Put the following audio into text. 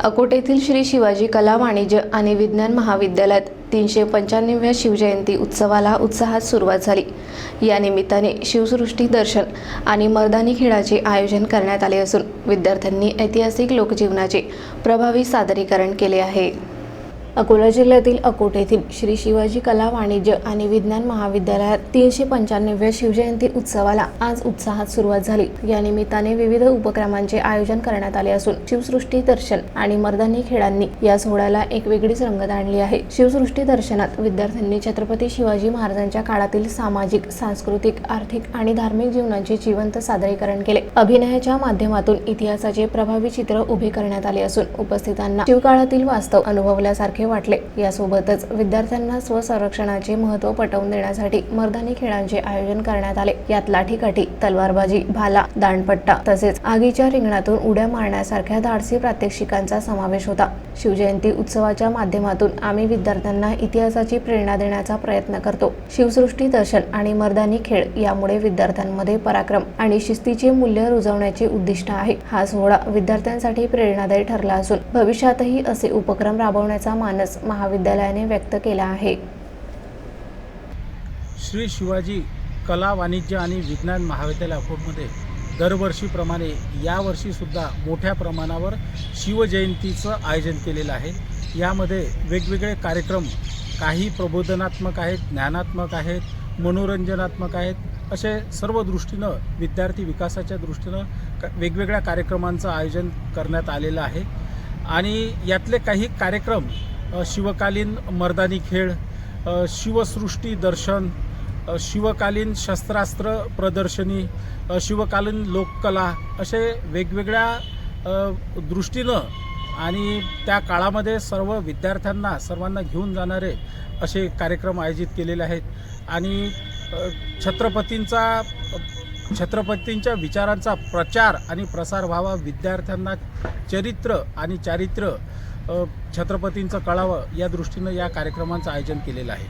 अकोट येथील श्री शिवाजी कला वाणिज्य आणि विज्ञान महाविद्यालयात तीनशे पंच्याण्णव्या शिवजयंती उत्सवाला उत्साहात सुरुवात झाली. या निमित्ताने शिवसृष्टी दर्शन आणि मर्दानी खेळाचे आयोजन करण्यात आले असून विद्यार्थ्यांनी ऐतिहासिक लोकजीवनाचे प्रभावी सादरीकरण केले आहे. अकोला जिल्ह्यातील अकोट येथील श्री शिवाजी कला वाणिज्य आणि विज्ञान महाविद्यालयात तीनशे पंच्याण्णव्या शिवजयंती उत्सवाला आज उत्साहात सुरुवात झाली. या निमित्ताने विविध उपक्रमांचे आयोजन करण्यात आले असून शिवसृष्टी दर्शन आणि मर्दानी खेळांनी या सोहळ्याला एक वेगळीच रंगत आणली आहे. शिवसृष्टी दर्शनात विद्यार्थ्यांनी छत्रपती शिवाजी महाराजांच्या काळातील सामाजिक सांस्कृतिक आर्थिक आणि धार्मिक जीवनाचे जिवंत सादरीकरण केले. अभिनयाच्या माध्यमातून इतिहासाचे प्रभावी चित्र उभे करण्यात आले असून उपस्थितांना शिवकाळातील वास्तव अनुभवल्यासारखे वाटले. यासोबतच विद्यार्थ्यांना स्वसंरक्षणाचे महत्त्व पटवून देण्यासाठी मर्दानी खेळांचे आयोजन करण्यात आले. यात लाठीकाठी तलवारबाजी भाला दांडपट्टा तसेच आगीच्या रिंगणातून उड्या मारण्यासारख्या धाडसी प्रात्यक्षिकांचा समावेश होता. शिवजयंती उत्सवाच्या माध्यमातून आम्ही विद्यार्थ्यांना इतिहासाची प्रेरणा देण्याचा प्रयत्न करतो. शिवसृष्टी दर्शन आणि मर्दानी खेळ यामुळे विद्यार्थ्यांमध्ये पराक्रम आणि शिस्तीचे मूल्य रुजवण्याचे उद्दिष्ट आहे. हा सोहळा विद्यार्थ्यांसाठी प्रेरणादायी ठरला असून भविष्यातही असे उपक्रम राबवण्याचा मानस महाविद्यालयाने व्यक्त केला आहे. श्री शिवाजी कला वाणिज्य आणि विज्ञान महाविद्यालय अकोटमध्ये दरवर्षीप्रमाणे यावर्षीसुद्धा मोठ्या प्रमाणावर शिवजयंतीचं आयोजन केलेलं आहे. यामध्ये वेगवेगळे कार्यक्रम काही प्रबोधनात्मक आहेत ज्ञानात्मक आहेत मनोरंजनात्मक आहेत. असे सर्व दृष्टीनं विद्यार्थी विकासाच्या दृष्टीनं क वेगवेगळ्या कार्यक्रमांचं आयोजन करण्यात आलेलं आहे. आणि यातले काही कार्यक्रम शिवकालीन मर्दानी खेळ शिवसृष्टी दर्शन शिवकालीन शस्त्रास्त्र प्रदर्शनी शिवकालीन लोककला असे वेगवेगळ्या दृष्टीनं आणि त्या काळामध्ये सर्व विद्यार्थ्यांना सर्वांना घेऊन जाणारे असे कार्यक्रम आयोजित केलेले आहेत. आणि छत्रपतींचा छत्रपतींच्या विचारांचा प्रचार आणि प्रसार व्हावा विद्यार्थ्यांना चरित्र आणि चारित्र्य छत्रपतींचं कळावं या दृष्टीनं या कार्यक्रमांचं आयोजन केलेलं आहे.